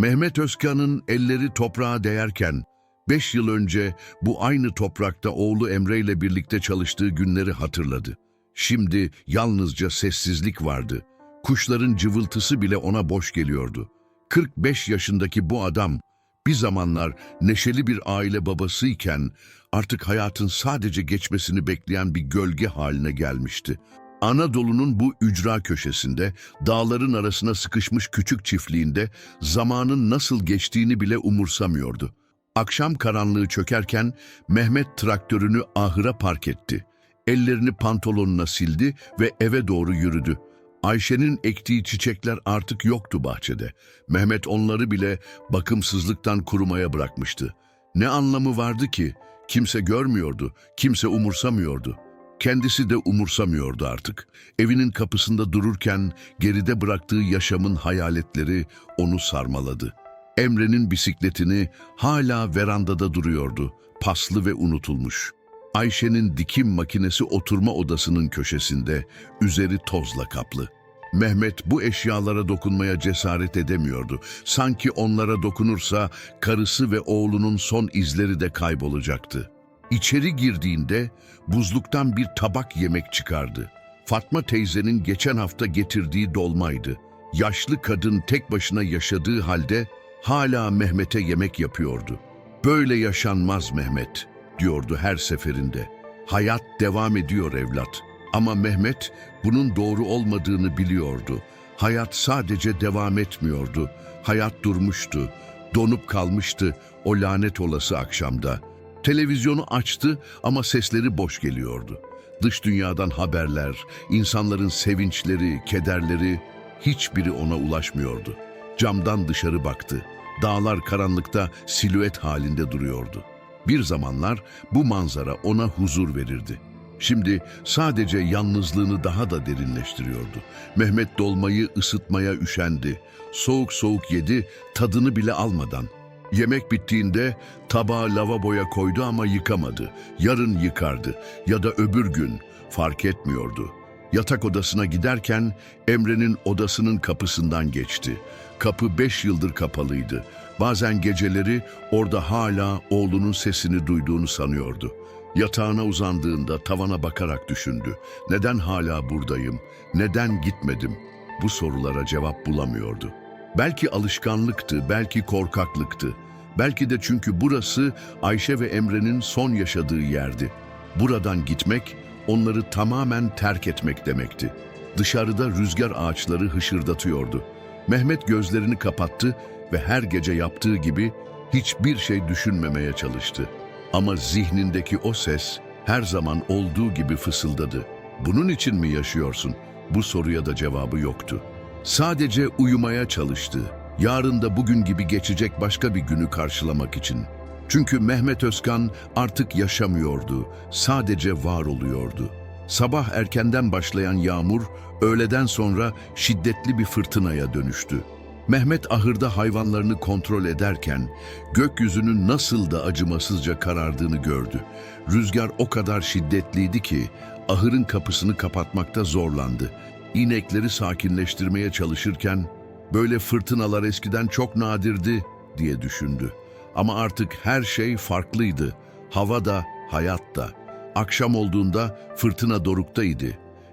Mehmet Özkan'ın elleri toprağa değerken, beş yıl önce bu aynı toprakta oğlu Emre ile birlikte çalıştığı günleri hatırladı. Şimdi yalnızca sessizlik vardı. Kuşların cıvıltısı bile ona boş geliyordu. 45 yaşındaki bu adam bir zamanlar neşeli bir aile babasıyken artık hayatın sadece geçmesini bekleyen bir gölge haline gelmişti. Anadolu'nun bu ücra köşesinde, dağların arasına sıkışmış küçük çiftliğinde zamanın nasıl geçtiğini bile umursamıyordu. Akşam karanlığı çökerken Mehmet traktörünü ahıra park etti. Ellerini pantolonuna sildi ve eve doğru yürüdü. Ayşe'nin ektiği çiçekler artık yoktu bahçede. Mehmet onları bile bakımsızlıktan kurumaya bırakmıştı. Ne anlamı vardı ki? Kimse görmüyordu, kimse umursamıyordu. Kendisi de umursamıyordu artık. Evinin kapısında dururken geride bıraktığı yaşamın hayaletleri onu sarmaladı. Emre'nin bisikletini hala verandada duruyordu, paslı ve unutulmuş. Ayşe'nin dikim makinesi oturma odasının köşesinde, üzeri tozla kaplı. Mehmet bu eşyalara dokunmaya cesaret edemiyordu. Sanki onlara dokunursa karısı ve oğlunun son izleri de kaybolacaktı. İçeri girdiğinde buzluktan bir tabak yemek çıkardı. Fatma teyzenin geçen hafta getirdiği dolmaydı. Yaşlı kadın tek başına yaşadığı halde hala Mehmet'e yemek yapıyordu. Böyle yaşanmaz Mehmet, diyordu her seferinde. Hayat devam ediyor evlat. Ama Mehmet bunun doğru olmadığını biliyordu. Hayat sadece devam etmiyordu. Hayat durmuştu. Donup kalmıştı o lanet olası akşamda. Televizyonu açtı ama sesleri boş geliyordu. Dış dünyadan haberler, insanların sevinçleri, kederleri hiçbiri ona ulaşmıyordu. Camdan dışarı baktı. Dağlar karanlıkta silüet halinde duruyordu. Bir zamanlar bu manzara ona huzur verirdi. Şimdi sadece yalnızlığını daha da derinleştiriyordu. Mehmet dolmayı ısıtmaya üşendi. Soğuk soğuk yedi, tadını bile almadan. Yemek bittiğinde tabağı lavaboya koydu ama yıkamadı. Yarın yıkardı ya da öbür gün fark etmiyordu. Yatak odasına giderken Emre'nin odasının kapısından geçti. Kapı beş yıldır kapalıydı. Bazen geceleri orada hala oğlunun sesini duyduğunu sanıyordu. Yatağına uzandığında tavana bakarak düşündü. Neden hala buradayım? Neden gitmedim? Bu sorulara cevap bulamıyordu. Belki alışkanlıktı, belki korkaklıktı. Belki de çünkü burası Ayşe ve Emre'nin son yaşadığı yerdi. Buradan gitmek, onları tamamen terk etmek demekti. Dışarıda rüzgar ağaçları hışırdatıyordu. Mehmet gözlerini kapattı ve her gece yaptığı gibi hiçbir şey düşünmemeye çalıştı. Ama zihnindeki o ses her zaman olduğu gibi fısıldadı. Bunun için mi yaşıyorsun? Bu soruya da cevabı yoktu. Sadece uyumaya çalıştı. Yarın da bugün gibi geçecek başka bir günü karşılamak için. Çünkü Mehmet Özkan artık yaşamıyordu, sadece var oluyordu. Sabah erkenden başlayan yağmur, öğleden sonra şiddetli bir fırtınaya dönüştü. Mehmet ahırda hayvanlarını kontrol ederken gökyüzünün nasıl da acımasızca karardığını gördü. Rüzgar o kadar şiddetliydi ki ahırın kapısını kapatmakta zorlandı. İnekleri sakinleştirmeye çalışırken böyle fırtınalar eskiden çok nadirdi diye düşündü. Ama artık her şey farklıydı. Hava da, hayat da. Akşam olduğunda fırtına doruktaydı.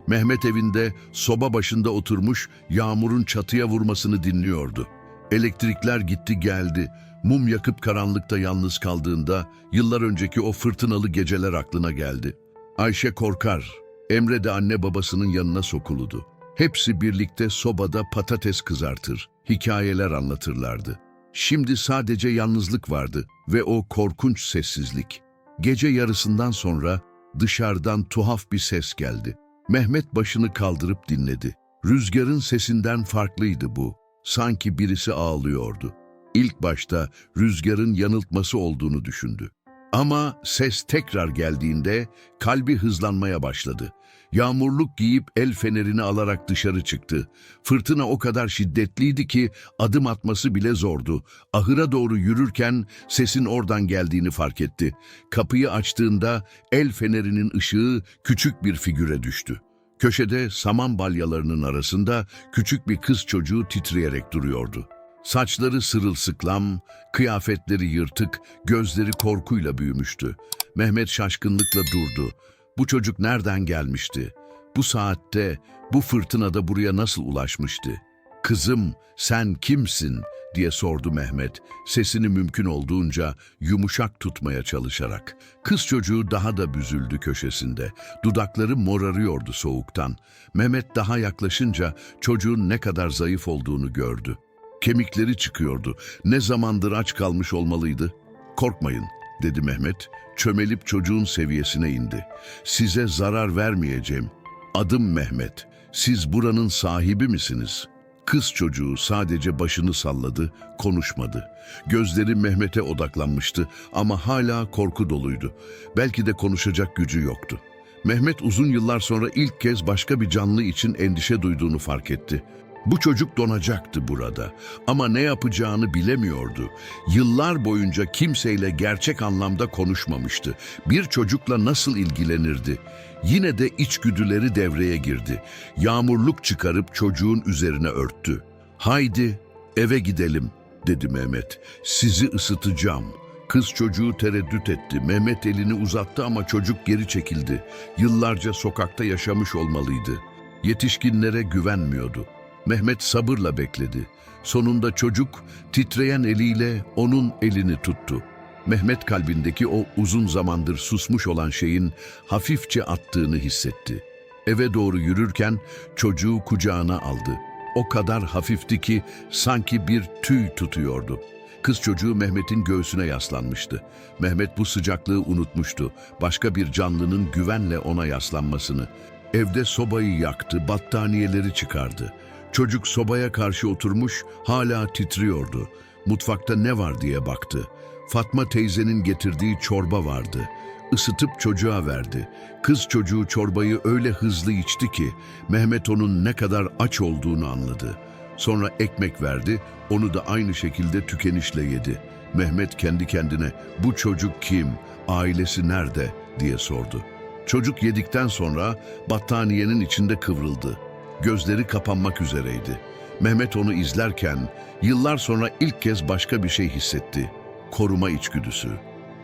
Mehmet evinde soba başında oturmuş yağmurun çatıya vurmasını dinliyordu. Elektrikler gitti geldi. Mum yakıp karanlıkta yalnız kaldığında yıllar önceki o fırtınalı geceler aklına geldi. Ayşe korkar. Emre de anne babasının yanına sokuludu. Hepsi birlikte sobada patates kızartır, hikayeler anlatırlardı. Şimdi sadece yalnızlık vardı ve o korkunç sessizlik. Gece yarısından sonra dışarıdan tuhaf bir ses geldi. Mehmet başını kaldırıp dinledi. Rüzgarın sesinden farklıydı bu. Sanki birisi ağlıyordu. İlk başta rüzgarın yanıltması olduğunu düşündü. Ama ses tekrar geldiğinde kalbi hızlanmaya başladı. Yağmurluk giyip el fenerini alarak dışarı çıktı. Fırtına o kadar şiddetliydi ki adım atması bile zordu. Ahıra doğru yürürken sesin oradan geldiğini fark etti. Kapıyı açtığında el fenerinin ışığı küçük bir figüre düştü. Köşede saman balyalarının arasında küçük bir kız çocuğu titreyerek duruyordu. Saçları sırılsıklam, kıyafetleri yırtık, gözleri korkuyla büyümüştü. Mehmet şaşkınlıkla durdu. Bu çocuk nereden gelmişti? Bu saatte, bu fırtınada buraya nasıl ulaşmıştı? Kızım, sen kimsin? diye sordu Mehmet, sesini mümkün olduğunca yumuşak tutmaya çalışarak. Kız çocuğu daha da büzüldü köşesinde. Dudakları morarıyordu soğuktan. Mehmet daha yaklaşınca çocuğun ne kadar zayıf olduğunu gördü. Kemikleri çıkıyordu. Ne zamandır aç kalmış olmalıydı. Korkmayın, dedi Mehmet. Çömelip çocuğun seviyesine indi. Size zarar vermeyeceğim. Adım Mehmet. Siz buranın sahibi misiniz? Kız çocuğu sadece başını salladı, konuşmadı. Gözleri Mehmet'e odaklanmıştı ama hala korku doluydu. Belki de konuşacak gücü yoktu. Mehmet uzun yıllar sonra ilk kez başka bir canlı için endişe duyduğunu fark etti. Bu çocuk donacaktı burada ama ne yapacağını bilemiyordu. Yıllar boyunca kimseyle gerçek anlamda konuşmamıştı. Bir çocukla nasıl ilgilenirdi? Yine de içgüdüleri devreye girdi. Yağmurluk çıkarıp çocuğun üzerine örttü. Haydi eve gidelim dedi Mehmet. Sizi ısıtacağım. Kız çocuğu tereddüt etti. Mehmet elini uzattı ama çocuk geri çekildi. Yıllarca sokakta yaşamış olmalıydı. Yetişkinlere güvenmiyordu. Mehmet sabırla bekledi. Sonunda çocuk titreyen eliyle onun elini tuttu. Mehmet kalbindeki o uzun zamandır susmuş olan şeyin hafifçe attığını hissetti. Eve doğru yürürken çocuğu kucağına aldı. O kadar hafifti ki sanki bir tüy tutuyordu. Kız çocuğu Mehmet'in göğsüne yaslanmıştı. Mehmet bu sıcaklığı unutmuştu. Başka bir canlının güvenle ona yaslanmasını. Evde sobayı yaktı, battaniyeleri çıkardı. Çocuk sobaya karşı oturmuş, hala titriyordu. Mutfakta ne var diye baktı. Fatma teyzenin getirdiği çorba vardı. Isıtıp çocuğa verdi. Kız çocuğu çorbayı öyle hızlı içti ki Mehmet onun ne kadar aç olduğunu anladı. Sonra ekmek verdi, onu da aynı şekilde tükenişle yedi. Mehmet kendi kendine bu çocuk kim, ailesi nerede diye sordu. Çocuk yedikten sonra battaniyenin içinde kıvrıldı. Gözleri kapanmak üzereydi. Mehmet onu izlerken yıllar sonra ilk kez başka bir şey hissetti. Koruma içgüdüsü.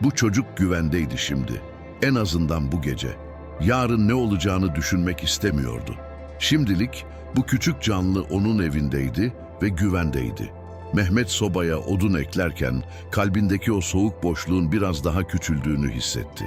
Bu çocuk güvendeydi şimdi. En azından bu gece. Yarın ne olacağını düşünmek istemiyordu. Şimdilik bu küçük canlı onun evindeydi ve güvendeydi. Mehmet sobaya odun eklerken kalbindeki o soğuk boşluğun biraz daha küçüldüğünü hissetti.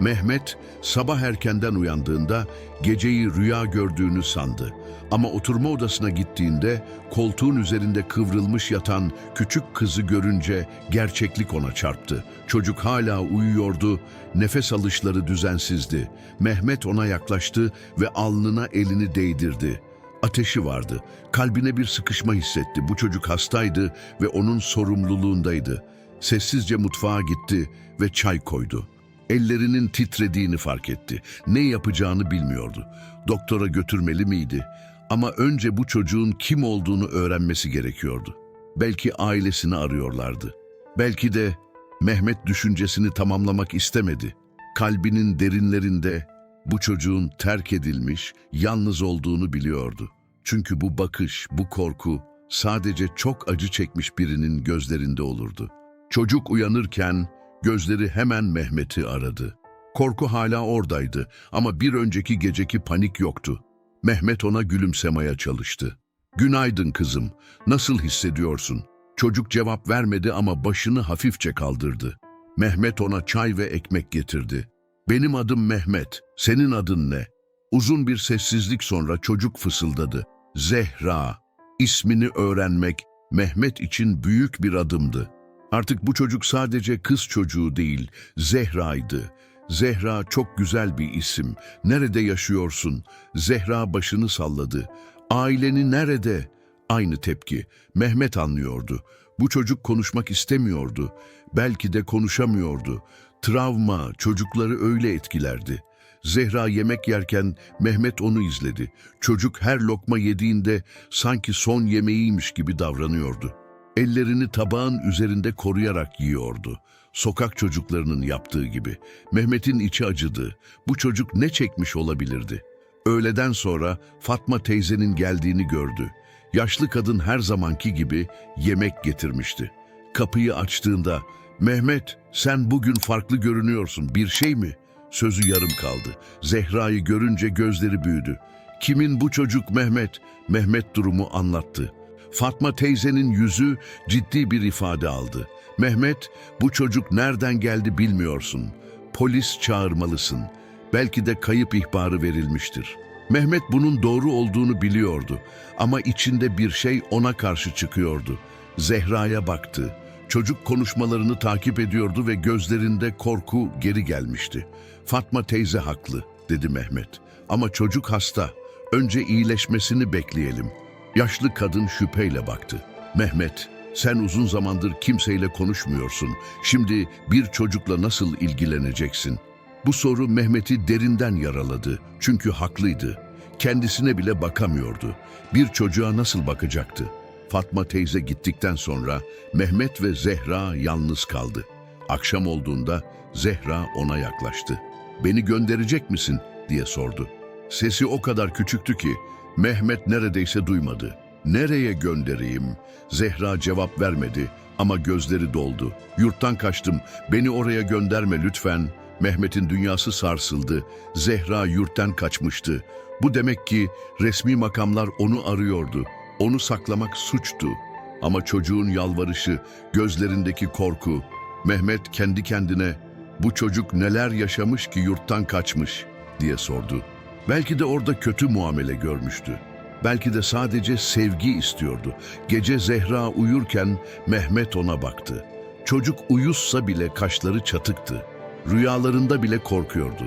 Mehmet sabah erkenden uyandığında geceyi rüya gördüğünü sandı. Ama oturma odasına gittiğinde koltuğun üzerinde kıvrılmış yatan küçük kızı görünce gerçeklik ona çarptı. Çocuk hala uyuyordu, nefes alışları düzensizdi. Mehmet ona yaklaştı ve alnına elini değdirdi. Ateşi vardı. Kalbine bir sıkışma hissetti. Bu çocuk hastaydı ve onun sorumluluğundaydı. Sessizce mutfağa gitti ve çay koydu. Ellerinin titrediğini fark etti. Ne yapacağını bilmiyordu. Doktora götürmeli miydi? Ama önce bu çocuğun kim olduğunu öğrenmesi gerekiyordu. Belki ailesini arıyorlardı. Belki de Mehmet düşüncesini tamamlamak istemedi. Kalbinin derinlerinde bu çocuğun terk edilmiş, yalnız olduğunu biliyordu. Çünkü bu bakış, bu korku sadece çok acı çekmiş birinin gözlerinde olurdu. Çocuk uyanırken gözleri hemen Mehmet'i aradı. Korku hala oradaydı ama bir önceki geceki panik yoktu. Mehmet ona gülümsemeye çalıştı. Günaydın kızım, nasıl hissediyorsun? Çocuk cevap vermedi ama başını hafifçe kaldırdı. Mehmet ona çay ve ekmek getirdi. Benim adım Mehmet, senin adın ne? Uzun bir sessizlik sonra çocuk fısıldadı. Zehra. İsmini öğrenmek Mehmet için büyük bir adımdı. Artık bu çocuk sadece kız çocuğu değil, Zehra'ydı. Zehra çok güzel bir isim. Nerede yaşıyorsun? Zehra başını salladı. Aileni nerede? Aynı tepki. Mehmet anlıyordu. Bu çocuk konuşmak istemiyordu. Belki de konuşamıyordu. Travma çocukları öyle etkilerdi. Zehra yemek yerken Mehmet onu izledi. Çocuk her lokma yediğinde sanki son yemeğiymiş gibi davranıyordu. Ellerini tabağın üzerinde koruyarak yiyordu. Sokak çocuklarının yaptığı gibi. Mehmet'in içi acıdı. Bu çocuk ne çekmiş olabilirdi? Öğleden sonra Fatma teyzenin geldiğini gördü. Yaşlı kadın her zamanki gibi yemek getirmişti. Kapıyı açtığında, Mehmet sen bugün farklı görünüyorsun, bir şey mi? Sözü yarım kaldı. Zehra'yı görünce gözleri büyüdü. Kimin bu çocuk Mehmet? Mehmet durumu anlattı. Fatma teyzenin yüzü ciddi bir ifade aldı. Mehmet, bu çocuk nereden geldi bilmiyorsun. Polis çağırmalısın. Belki de kayıp ihbarı verilmiştir. Mehmet bunun doğru olduğunu biliyordu ama içinde bir şey ona karşı çıkıyordu. Zehra'ya baktı. Çocuk konuşmalarını takip ediyordu ve gözlerinde korku geri gelmişti. Fatma teyze haklı, dedi Mehmet. Ama çocuk hasta. Önce iyileşmesini bekleyelim. Yaşlı kadın şüpheyle baktı. Mehmet, sen uzun zamandır kimseyle konuşmuyorsun. Şimdi bir çocukla nasıl ilgileneceksin? Bu soru Mehmet'i derinden yaraladı. Çünkü haklıydı. Kendisine bile bakamıyordu. Bir çocuğa nasıl bakacaktı? Fatma teyze gittikten sonra Mehmet ve Zehra yalnız kaldı. Akşam olduğunda Zehra ona yaklaştı. Beni gönderecek misin diye sordu. Sesi o kadar küçüktü ki Mehmet neredeyse duymadı. Nereye göndereyim? Zehra cevap vermedi ama gözleri doldu. Yurttan kaçtım. Beni oraya gönderme lütfen. Mehmet'in dünyası sarsıldı. Zehra yurttan kaçmıştı. Bu demek ki resmi makamlar onu arıyordu. Onu saklamak suçtu. Ama çocuğun yalvarışı, gözlerindeki korku. Mehmet kendi kendine bu çocuk neler yaşamış ki yurttan kaçmış diye sordu. Belki de orada kötü muamele görmüştü. Belki de sadece sevgi istiyordu. Gece Zehra uyurken Mehmet ona baktı. Çocuk uyuzsa bile kaşları çatıktı. Rüyalarında bile korkuyordu.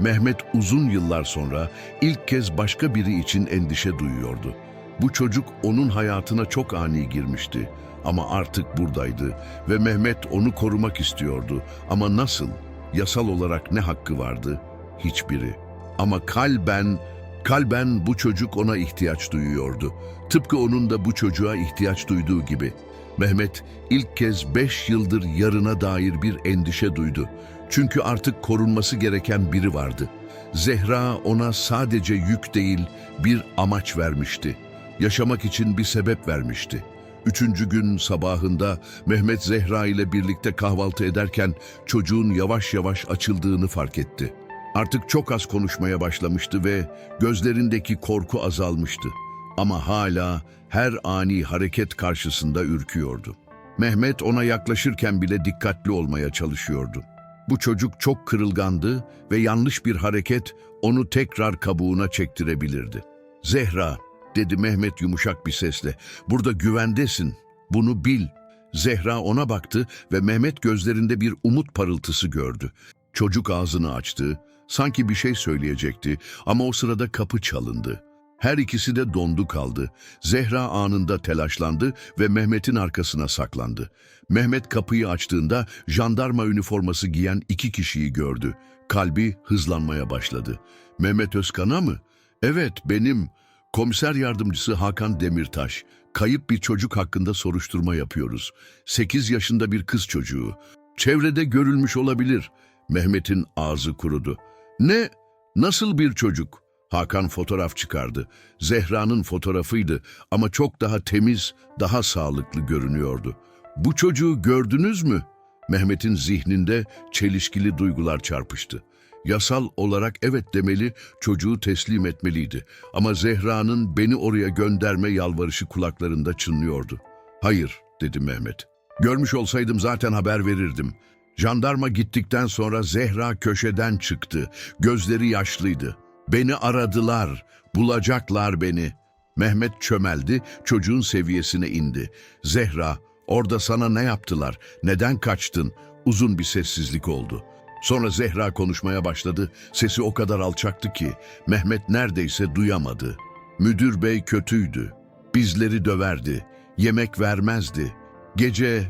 Mehmet uzun yıllar sonra ilk kez başka biri için endişe duyuyordu. Bu çocuk onun hayatına çok ani girmişti ama artık buradaydı ve Mehmet onu korumak istiyordu. Ama nasıl? Yasal olarak ne hakkı vardı? Hiçbiri. Ama kalben, kalben bu çocuk ona ihtiyaç duyuyordu. Tıpkı onun da bu çocuğa ihtiyaç duyduğu gibi. Mehmet ilk kez beş yıldır yarına dair bir endişe duydu. Çünkü artık korunması gereken biri vardı. Zehra ona sadece yük değil bir amaç vermişti. Yaşamak için bir sebep vermişti. Üçüncü gün sabahında Mehmet Zehra ile birlikte kahvaltı ederken çocuğun yavaş yavaş açıldığını fark etti. Artık çok az konuşmaya başlamıştı ve gözlerindeki korku azalmıştı. Ama hala her ani hareket karşısında ürküyordu. Mehmet ona yaklaşırken bile dikkatli olmaya çalışıyordu. Bu çocuk çok kırılgandı ve yanlış bir hareket onu tekrar kabuğuna çektirebilirdi. Zehra, dedi Mehmet yumuşak bir sesle, burada güvendesin, bunu bil. Zehra ona baktı ve Mehmet gözlerinde bir umut parıltısı gördü. Çocuk ağzını açtı, sanki bir şey söyleyecekti ama o sırada kapı çalındı. Her ikisi de dondu kaldı. Zehra anında telaşlandı ve Mehmet'in arkasına saklandı. Mehmet kapıyı açtığında jandarma üniforması giyen iki kişiyi gördü. Kalbi hızlanmaya başladı. Mehmet Özkan'a mı? Evet benim. Komiser yardımcısı Hakan Demirtaş. Kayıp bir çocuk hakkında soruşturma yapıyoruz. 8 yaşında bir kız çocuğu. Çevrede görülmüş olabilir. Mehmet'in ağzı kurudu. Ne? Nasıl bir çocuk? Hakan fotoğraf çıkardı. Zehra'nın fotoğrafıydı ama çok daha temiz, daha sağlıklı görünüyordu. Bu çocuğu gördünüz mü? Mehmet'in zihninde çelişkili duygular çarpıştı. Yasal olarak evet demeli, çocuğu teslim etmeliydi. Ama Zehra'nın beni oraya gönderme yalvarışı kulaklarında çınlıyordu. Hayır, dedi Mehmet. Görmüş olsaydım zaten haber verirdim. Jandarma gittikten sonra Zehra köşeden çıktı. Gözleri yaşlıydı. Beni aradılar, bulacaklar beni. Mehmet çömeldi, çocuğun seviyesine indi. Zehra, orada sana ne yaptılar, neden kaçtın? Uzun bir sessizlik oldu. Sonra Zehra konuşmaya başladı. Sesi o kadar alçaktı ki Mehmet neredeyse duyamadı. Müdür bey kötüydü. Bizleri döverdi. Yemek vermezdi. Gece,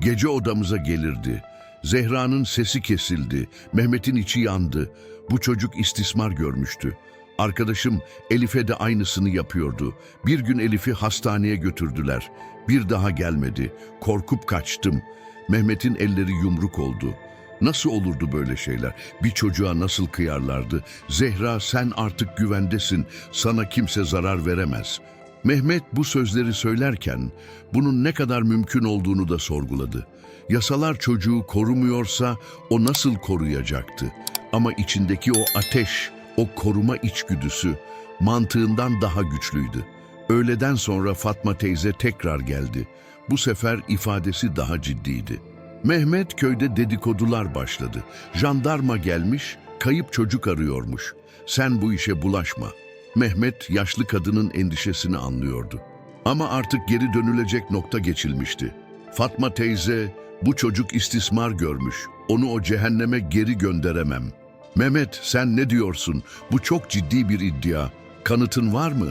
gece odamıza gelirdi. Zehra'nın sesi kesildi. Mehmet'in içi yandı. Bu çocuk istismar görmüştü. Arkadaşım Elif'e de aynısını yapıyordu. Bir gün Elif'i hastaneye götürdüler. Bir daha gelmedi. Korkup kaçtım. Mehmet'in elleri yumruk oldu. Nasıl olurdu böyle şeyler? Bir çocuğa nasıl kıyarlardı? Zehra sen artık güvendesin. Sana kimse zarar veremez. Mehmet bu sözleri söylerken bunun ne kadar mümkün olduğunu da sorguladı. Yasalar çocuğu korumuyorsa o nasıl koruyacaktı? Ama içindeki o ateş, o koruma içgüdüsü mantığından daha güçlüydü. Öğleden sonra Fatma teyze tekrar geldi. Bu sefer ifadesi daha ciddiydi. Mehmet köyde dedikodular başladı. Jandarma gelmiş, kayıp çocuk arıyormuş. Sen bu işe bulaşma. Mehmet yaşlı kadının endişesini anlıyordu. Ama artık geri dönülecek nokta geçilmişti. Fatma teyze, bu çocuk istismar görmüş. Onu o cehenneme geri gönderemem. Mehmet sen ne diyorsun? Bu çok ciddi bir iddia. Kanıtın var mı?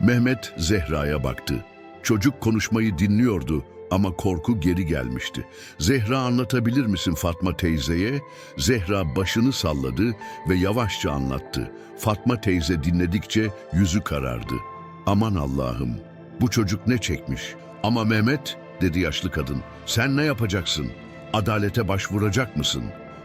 Mehmet Zehra'ya baktı. Çocuk konuşmayı dinliyordu ama korku geri gelmişti. Zehra anlatabilir misin Fatma teyzeye? Zehra başını salladı ve yavaşça anlattı. Fatma teyze dinledikçe yüzü karardı. Aman Allah'ım, bu çocuk ne çekmiş? Ama Mehmet, dedi yaşlı kadın, sen ne yapacaksın? Adalete başvuracak mısın?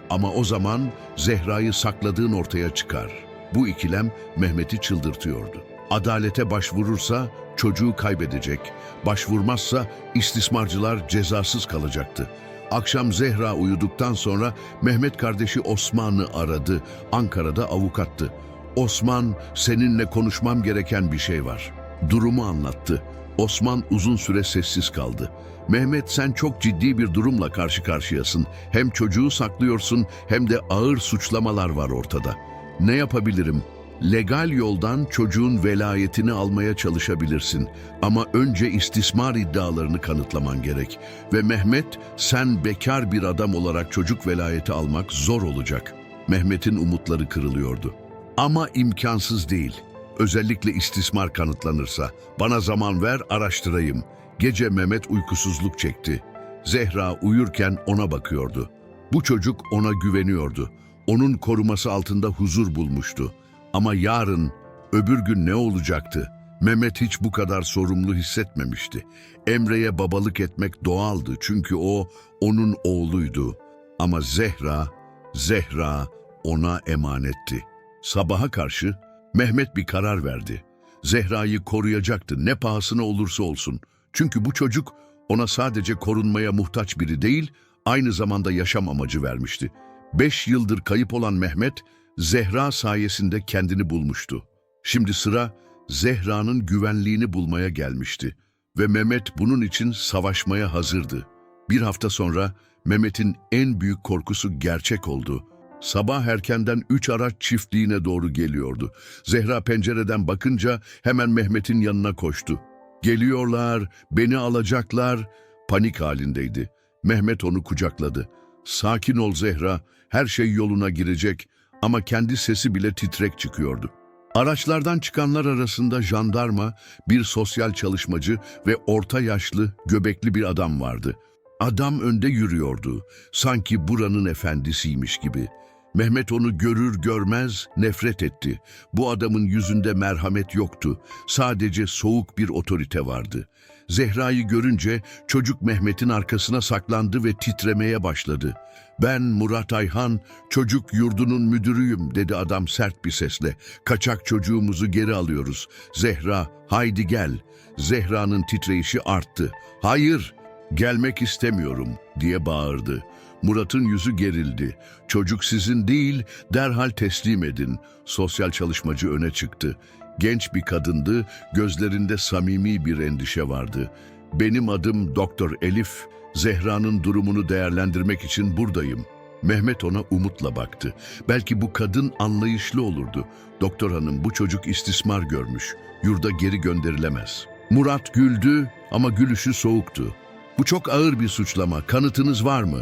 Ama o zaman Zehra'yı sakladığın ortaya çıkar. Bu ikilem Mehmet'i çıldırtıyordu. Adalete başvurursa çocuğu kaybedecek, başvurmazsa istismarcılar cezasız kalacaktı. Akşam Zehra uyuduktan sonra Mehmet kardeşi Osman'ı aradı. Ankara'da avukattı. Osman, seninle konuşmam gereken bir şey var. Durumu anlattı. Osman uzun süre sessiz kaldı. Mehmet sen çok ciddi bir durumla karşı karşıyasın. Hem çocuğu saklıyorsun hem de ağır suçlamalar var ortada. Ne yapabilirim? Legal yoldan çocuğun velayetini almaya çalışabilirsin. Ama önce istismar iddialarını kanıtlaman gerek. Ve Mehmet, sen bekar bir adam olarak çocuk velayeti almak zor olacak. Mehmet'in umutları kırılıyordu. Ama imkansız değil. Özellikle istismar kanıtlanırsa. Bana zaman ver, araştırayım. Gece Mehmet uykusuzluk çekti. Zehra uyurken ona bakıyordu. Bu çocuk ona güveniyordu. Onun koruması altında huzur bulmuştu. Ama yarın, öbür gün ne olacaktı? Mehmet hiç bu kadar sorumlu hissetmemişti. Emre'ye babalık etmek doğaldı çünkü o onun oğluydu. Ama Zehra, Zehra ona emanetti. Sabaha karşı Mehmet bir karar verdi. Zehra'yı koruyacaktı ne pahasına olursa olsun. Çünkü bu çocuk ona sadece korunmaya muhtaç biri değil, aynı zamanda yaşam amacı vermişti. Beş yıldır kayıp olan Mehmet, Zehra sayesinde kendini bulmuştu. Şimdi sıra Zehra'nın güvenliğini bulmaya gelmişti. Ve Mehmet bunun için savaşmaya hazırdı. Bir hafta sonra Mehmet'in en büyük korkusu gerçek oldu. Sabah erkenden üç araç çiftliğine doğru geliyordu. Zehra pencereden bakınca hemen Mehmet'in yanına koştu. Geliyorlar, beni alacaklar. Panik halindeydi. Mehmet onu kucakladı. Sakin ol Zehra, her şey yoluna girecek ama kendi sesi bile titrek çıkıyordu. Araçlardan çıkanlar arasında jandarma, bir sosyal çalışmacı ve orta yaşlı, göbekli bir adam vardı. Adam önde yürüyordu, sanki buranın efendisiymiş gibi. Mehmet onu görür görmez nefret etti. Bu adamın yüzünde merhamet yoktu. Sadece soğuk bir otorite vardı. Zehra'yı görünce çocuk Mehmet'in arkasına saklandı ve titremeye başladı. Ben Murat Ayhan, çocuk yurdunun müdürüyüm dedi adam sert bir sesle. Kaçak çocuğumuzu geri alıyoruz. Zehra, haydi gel. Zehra'nın titreyişi arttı. Hayır, gelmek istemiyorum diye bağırdı. Murat'ın yüzü gerildi. Çocuk sizin değil, derhal teslim edin. Sosyal çalışmacı öne çıktı. Genç bir kadındı, gözlerinde samimi bir endişe vardı. Benim adım Doktor Elif, Zehra'nın durumunu değerlendirmek için buradayım. Mehmet ona umutla baktı. Belki bu kadın anlayışlı olurdu. Doktor hanım bu çocuk istismar görmüş. Yurda geri gönderilemez. Murat güldü ama gülüşü soğuktu. Bu çok ağır bir suçlama. Kanıtınız var mı?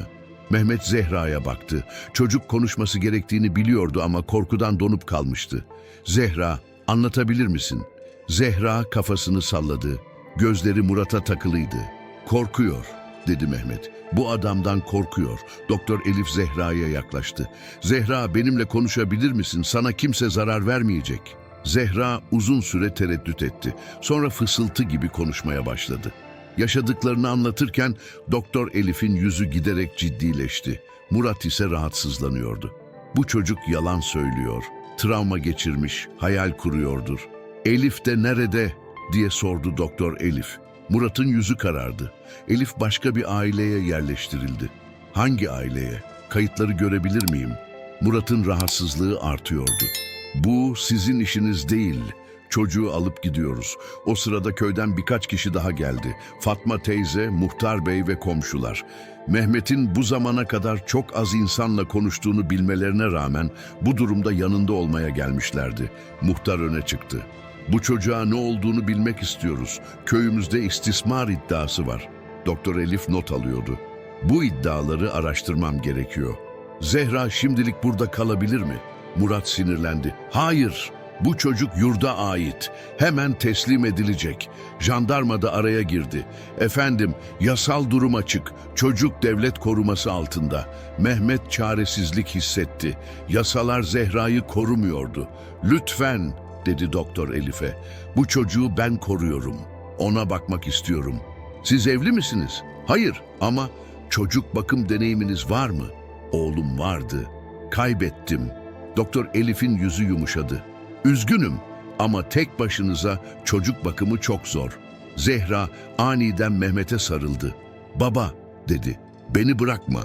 Mehmet Zehra'ya baktı. Çocuk konuşması gerektiğini biliyordu ama korkudan donup kalmıştı. Zehra, anlatabilir misin? Zehra kafasını salladı. Gözleri Murat'a takılıydı. Korkuyor, dedi Mehmet. Bu adamdan korkuyor. Doktor Elif Zehra'ya yaklaştı. Zehra benimle konuşabilir misin? Sana kimse zarar vermeyecek. Zehra uzun süre tereddüt etti. Sonra fısıltı gibi konuşmaya başladı. Yaşadıklarını anlatırken Doktor Elif'in yüzü giderek ciddileşti. Murat ise rahatsızlanıyordu. Bu çocuk yalan söylüyor. Travma geçirmiş, hayal kuruyordur. Elif de nerede? diye sordu Doktor Elif. Murat'ın yüzü karardı. Elif başka bir aileye yerleştirildi. Hangi aileye? Kayıtları görebilir miyim? Murat'ın rahatsızlığı artıyordu. Bu sizin işiniz değil. Çocuğu alıp gidiyoruz. O sırada köyden birkaç kişi daha geldi. Fatma teyze, Muhtar Bey ve komşular. Mehmet'in bu zamana kadar çok az insanla konuştuğunu bilmelerine rağmen bu durumda yanında olmaya gelmişlerdi. Muhtar öne çıktı. Bu çocuğa ne olduğunu bilmek istiyoruz. Köyümüzde istismar iddiası var. Doktor Elif not alıyordu. Bu iddiaları araştırmam gerekiyor. Zehra şimdilik burada kalabilir mi? Murat sinirlendi. Hayır, bu çocuk yurda ait. Hemen teslim edilecek. Jandarma da araya girdi. Efendim, yasal durum açık. Çocuk devlet koruması altında. Mehmet çaresizlik hissetti. Yasalar Zehra'yı korumuyordu. Lütfen, dedi doktor Elif'e. Bu çocuğu ben koruyorum. Ona bakmak istiyorum. Siz evli misiniz? Hayır ama çocuk bakım deneyiminiz var mı? Oğlum vardı. Kaybettim. Doktor Elif'in yüzü yumuşadı. Üzgünüm ama tek başınıza çocuk bakımı çok zor. Zehra aniden Mehmet'e sarıldı. Baba dedi. Beni bırakma.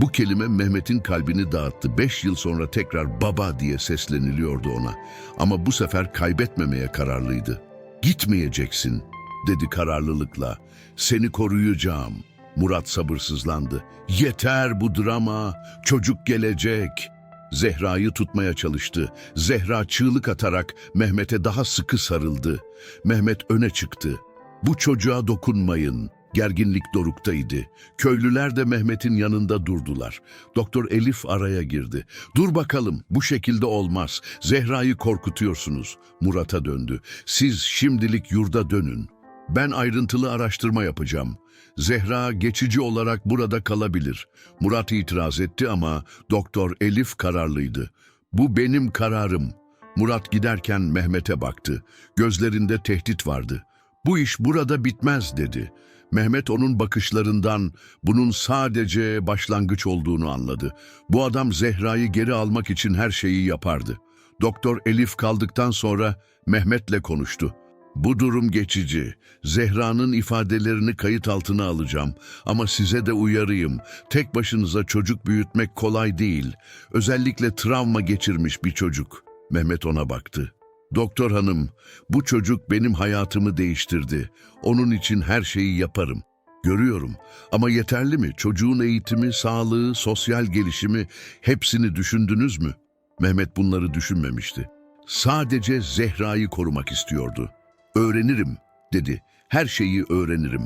Bu kelime Mehmet'in kalbini dağıttı. Beş yıl sonra tekrar baba diye sesleniliyordu ona. Ama bu sefer kaybetmemeye kararlıydı. Gitmeyeceksin dedi kararlılıkla. Seni koruyacağım. Murat sabırsızlandı. Yeter bu drama. Çocuk gelecek. Zehra'yı tutmaya çalıştı. Zehra çığlık atarak Mehmet'e daha sıkı sarıldı. Mehmet öne çıktı. Bu çocuğa dokunmayın. Gerginlik doruktaydı. Köylüler de Mehmet'in yanında durdular. Doktor Elif araya girdi. Dur bakalım bu şekilde olmaz. Zehra'yı korkutuyorsunuz. Murat'a döndü. Siz şimdilik yurda dönün. Ben ayrıntılı araştırma yapacağım. Zehra geçici olarak burada kalabilir. Murat itiraz etti ama Doktor Elif kararlıydı. Bu benim kararım. Murat giderken Mehmet'e baktı. Gözlerinde tehdit vardı. Bu iş burada bitmez dedi. Mehmet onun bakışlarından bunun sadece başlangıç olduğunu anladı. Bu adam Zehra'yı geri almak için her şeyi yapardı. Doktor Elif kaldıktan sonra Mehmet'le konuştu. Bu durum geçici. Zehra'nın ifadelerini kayıt altına alacağım. Ama size de uyarayım. Tek başınıza çocuk büyütmek kolay değil. Özellikle travma geçirmiş bir çocuk. Mehmet ona baktı. Doktor hanım, bu çocuk benim hayatımı değiştirdi. Onun için her şeyi yaparım. Görüyorum. Ama yeterli mi? Çocuğun eğitimi, sağlığı, sosyal gelişimi hepsini düşündünüz mü? Mehmet bunları düşünmemişti. Sadece Zehra'yı korumak istiyordu. Öğrenirim, dedi. Her şeyi öğrenirim.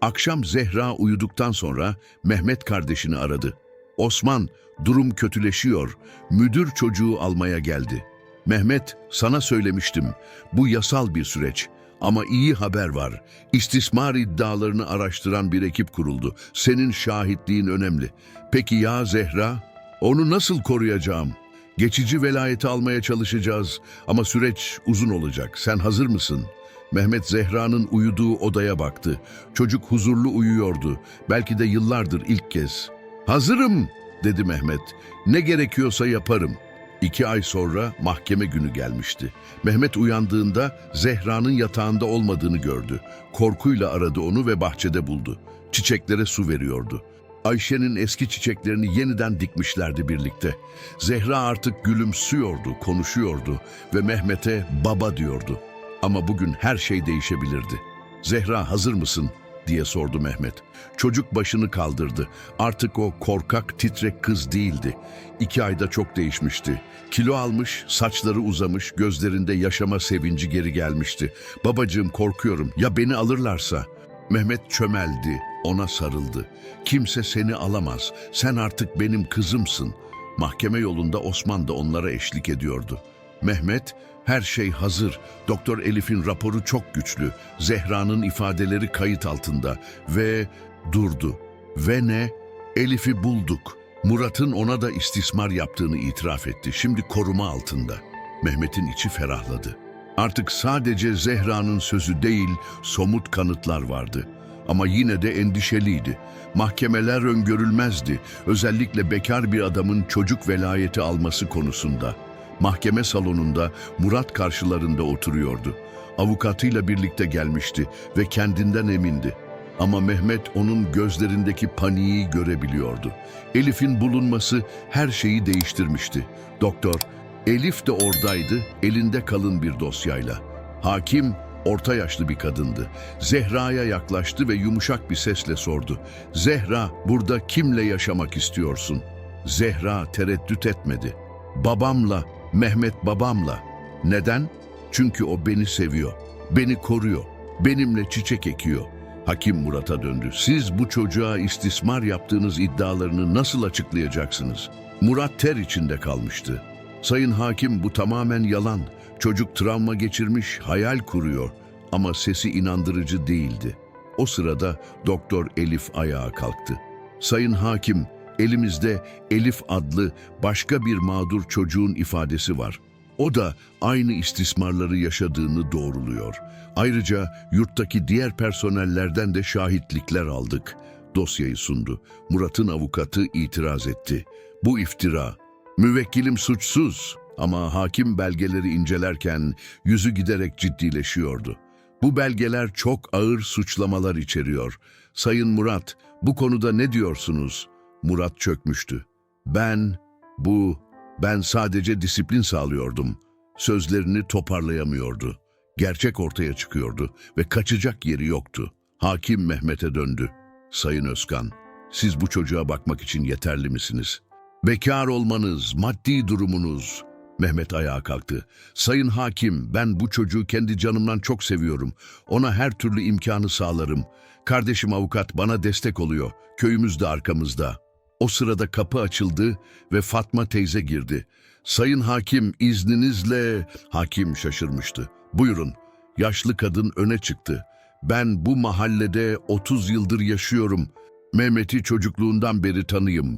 Akşam Zehra uyuduktan sonra Mehmet kardeşini aradı. Osman, durum kötüleşiyor. Müdür çocuğu almaya geldi. Mehmet, sana söylemiştim. Bu yasal bir süreç. Ama iyi haber var. İstismar iddialarını araştıran bir ekip kuruldu. Senin şahitliğin önemli. Peki ya Zehra? Onu nasıl koruyacağım? Geçici velayeti almaya çalışacağız ama süreç uzun olacak. Sen hazır mısın? Mehmet Zehra'nın uyuduğu odaya baktı. Çocuk huzurlu uyuyordu. Belki de yıllardır ilk kez. Hazırım, dedi Mehmet. Ne gerekiyorsa yaparım. İki ay sonra mahkeme günü gelmişti. Mehmet uyandığında Zehra'nın yatağında olmadığını gördü. Korkuyla aradı onu ve bahçede buldu. Çiçeklere su veriyordu. Ayşe'nin eski çiçeklerini yeniden dikmişlerdi birlikte. Zehra artık gülümsüyordu, konuşuyordu ve Mehmet'e baba diyordu. Ama bugün her şey değişebilirdi. Zehra hazır mısın? diye sordu Mehmet. Çocuk başını kaldırdı. Artık o korkak, titrek kız değildi. İki ayda çok değişmişti. Kilo almış, saçları uzamış, gözlerinde yaşama sevinci geri gelmişti. Babacığım korkuyorum, ya beni alırlarsa? Mehmet çömeldi, ona sarıldı. Kimse seni alamaz, sen artık benim kızımsın. Mahkeme yolunda Osman da onlara eşlik ediyordu. Mehmet, her şey hazır. Doktor Elif'in raporu çok güçlü. Zehra'nın ifadeleri kayıt altında. Ve durdu. Ve ne? Elif'i bulduk. Murat'ın ona da istismar yaptığını itiraf etti. Şimdi koruma altında. Mehmet'in içi ferahladı. Artık sadece Zehra'nın sözü değil, somut kanıtlar vardı. Ama yine de endişeliydi. Mahkemeler öngörülmezdi. Özellikle bekar bir adamın çocuk velayeti alması konusunda. Mahkeme salonunda Murat karşılarında oturuyordu. avukatıyla birlikte gelmişti ve kendinden emindi. Ama Mehmet onun gözlerindeki paniği görebiliyordu. Elif'in bulunması her şeyi değiştirmişti. Doktor, Elif de oradaydı, elinde kalın bir dosyayla. Hakim, orta yaşlı bir kadındı. Zehra'ya yaklaştı ve yumuşak bir sesle sordu. Zehra, burada kimle yaşamak istiyorsun? Zehra tereddüt etmedi. Babamla, Mehmet babamla. Neden? Çünkü o beni seviyor, beni koruyor, benimle çiçek ekiyor. Hakim Murat'a döndü. Siz bu çocuğa istismar yaptığınız iddialarını nasıl açıklayacaksınız? Murat ter içinde kalmıştı. Sayın hakim bu tamamen yalan. Çocuk travma geçirmiş, hayal kuruyor ama sesi inandırıcı değildi. O sırada Doktor Elif ayağa kalktı. Sayın hakim, elimizde Elif adlı başka bir mağdur çocuğun ifadesi var. O da aynı istismarları yaşadığını doğruluyor. Ayrıca yurttaki diğer personellerden de şahitlikler aldık. Dosyayı sundu. Murat'ın avukatı itiraz etti. Bu iftira. Müvekkilim suçsuz ama hakim belgeleri incelerken yüzü giderek ciddileşiyordu. Bu belgeler çok ağır suçlamalar içeriyor. Sayın Murat, bu konuda ne diyorsunuz? Murat çökmüştü. Ben, bu, ben sadece disiplin sağlıyordum. Sözlerini toparlayamıyordu. Gerçek ortaya çıkıyordu ve kaçacak yeri yoktu. Hakim Mehmet'e döndü. Sayın Özkan, siz bu çocuğa bakmak için yeterli misiniz? Bekar olmanız, maddi durumunuz... Mehmet ayağa kalktı. Sayın hakim, ben bu çocuğu kendi canımdan çok seviyorum. Ona her türlü imkanı sağlarım. Kardeşim avukat bana destek oluyor. Köyümüz de arkamızda. O sırada kapı açıldı ve Fatma teyze girdi. Sayın hakim izninizle... Hakim şaşırmıştı. Buyurun. Yaşlı kadın öne çıktı. Ben bu mahallede 30 yıldır yaşıyorum. Mehmet'i çocukluğundan beri tanıyım.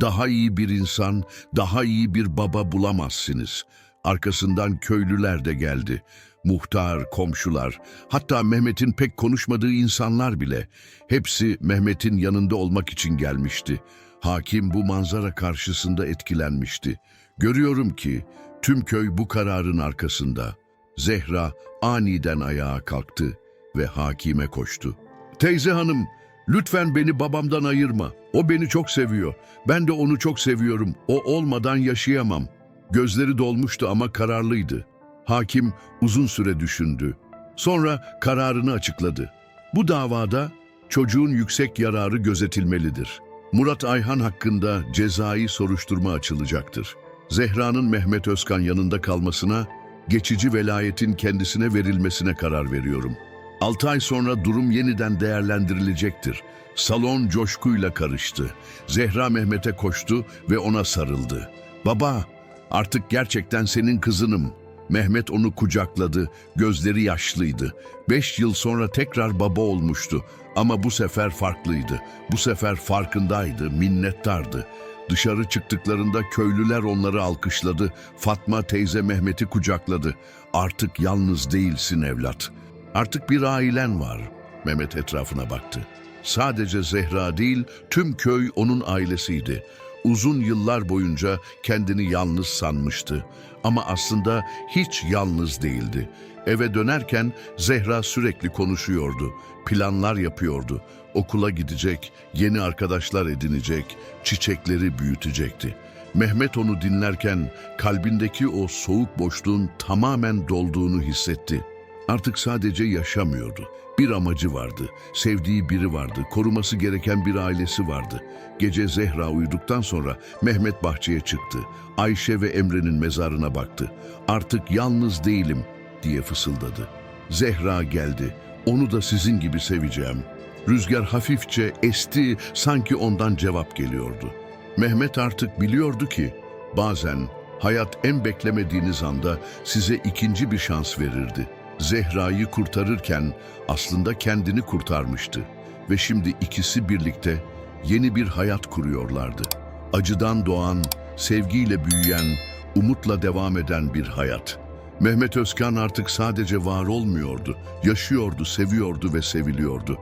Daha iyi bir insan, daha iyi bir baba bulamazsınız. Arkasından köylüler de geldi. Muhtar, komşular, hatta Mehmet'in pek konuşmadığı insanlar bile. Hepsi Mehmet'in yanında olmak için gelmişti. Hakim bu manzara karşısında etkilenmişti. Görüyorum ki tüm köy bu kararın arkasında. Zehra aniden ayağa kalktı ve hakime koştu. Teyze hanım, lütfen beni babamdan ayırma. O beni çok seviyor. Ben de onu çok seviyorum. O olmadan yaşayamam. Gözleri dolmuştu ama kararlıydı. Hakim uzun süre düşündü. Sonra kararını açıkladı. Bu davada çocuğun yüksek yararı gözetilmelidir. Murat Ayhan hakkında cezai soruşturma açılacaktır. Zehra'nın Mehmet Özkan yanında kalmasına, geçici velayetin kendisine verilmesine karar veriyorum. 6 ay sonra durum yeniden değerlendirilecektir. Salon coşkuyla karıştı. Zehra Mehmet'e koştu ve ona sarıldı. Baba, artık gerçekten senin kızınım. Mehmet onu kucakladı, gözleri yaşlıydı. Beş yıl sonra tekrar baba olmuştu. Ama bu sefer farklıydı. Bu sefer farkındaydı, minnettardı. Dışarı çıktıklarında köylüler onları alkışladı. Fatma teyze Mehmet'i kucakladı. Artık yalnız değilsin evlat. Artık bir ailen var. Mehmet etrafına baktı. Sadece Zehra değil, tüm köy onun ailesiydi. Uzun yıllar boyunca kendini yalnız sanmıştı. Ama aslında hiç yalnız değildi. Eve dönerken Zehra sürekli konuşuyordu, planlar yapıyordu. Okula gidecek, yeni arkadaşlar edinecek, çiçekleri büyütecekti. Mehmet onu dinlerken kalbindeki o soğuk boşluğun tamamen dolduğunu hissetti. Artık sadece yaşamıyordu. Bir amacı vardı, sevdiği biri vardı, koruması gereken bir ailesi vardı. Gece Zehra uyuduktan sonra Mehmet bahçeye çıktı. Ayşe ve Emre'nin mezarına baktı. Artık yalnız değilim diye fısıldadı. Zehra geldi. Onu da sizin gibi seveceğim. Rüzgar hafifçe esti, sanki ondan cevap geliyordu. Mehmet artık biliyordu ki bazen hayat en beklemediğiniz anda size ikinci bir şans verirdi. Zehra'yı kurtarırken aslında kendini kurtarmıştı ve şimdi ikisi birlikte yeni bir hayat kuruyorlardı. Acıdan doğan, sevgiyle büyüyen, umutla devam eden bir hayat. Mehmet Özkan artık sadece var olmuyordu, yaşıyordu, seviyordu ve seviliyordu.